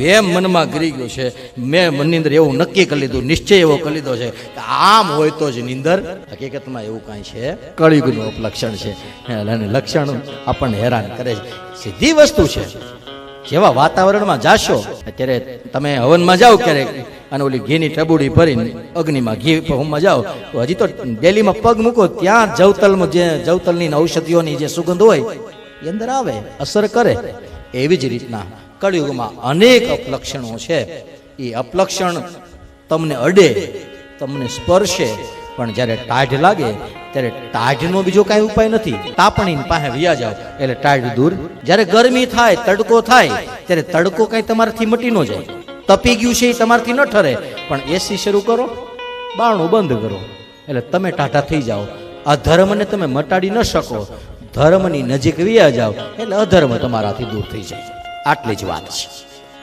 વેમ મનમાં ગરી ગયો છે. મેં મનની અંદર એવું નક્કી કરી લીધું, નિશ્ચય એવો કરી લીધો છે કે આમ હોય તો જ નિંદર હકીકતમાં એવું કાંઈ છે. કળિયુગનું ઉપલક્ષણ છે. અને લક્ષણ આપણને હેરાન કરે છે. સીધી વસ્તુ છે. જેવા વાતાવરણમાં જાશો, અત્યારે તમે હવનમાં જાઓ ક્યારેક, અને ઓલી ઘીની ટબુડી ભરીને અગ્નિમાં ઘી હોમમાં જાઓ, તો હજી તો ડેલીમાં પગ મૂકો, ત્યાં જવતલમાં જે જવતલની ઔષધિઓની જે સુગંધ હોય, એ અંદર આવે, અસર કરે. એવી જ રીતના કળિયુગમાં અનેક અપલક્ષણો છે. એ અપલક્ષણ તમને અડે, તમને સ્પર્શે, પણ જ્યારે ટાઢ લાગે, ત્યારે ટાઢનો બીજો કાંઈ ઉપાય નથી. તાપણી પાસે વ્યા જાવ એટલે ટાઢ દૂર. જ્યારે ગરમી થાય, તડકો થાય, ત્યારે તડકો કાંઈ તમારાથી મટી ન જાય. તપી ગયું છે એ તમારાથી ન ઠરે, પણ એસી શરૂ કરો બાણું બંધ કરો, એટલે તમે ટાઢા થઈ જાઓ. આ ધર્મને તમે મટાડી ન શકો. ધર્મની નજીક વ્યા જાઓ, એટલે અધર્મ તમારાથી દૂર થઈ જાય. આટલી જ વાત છે.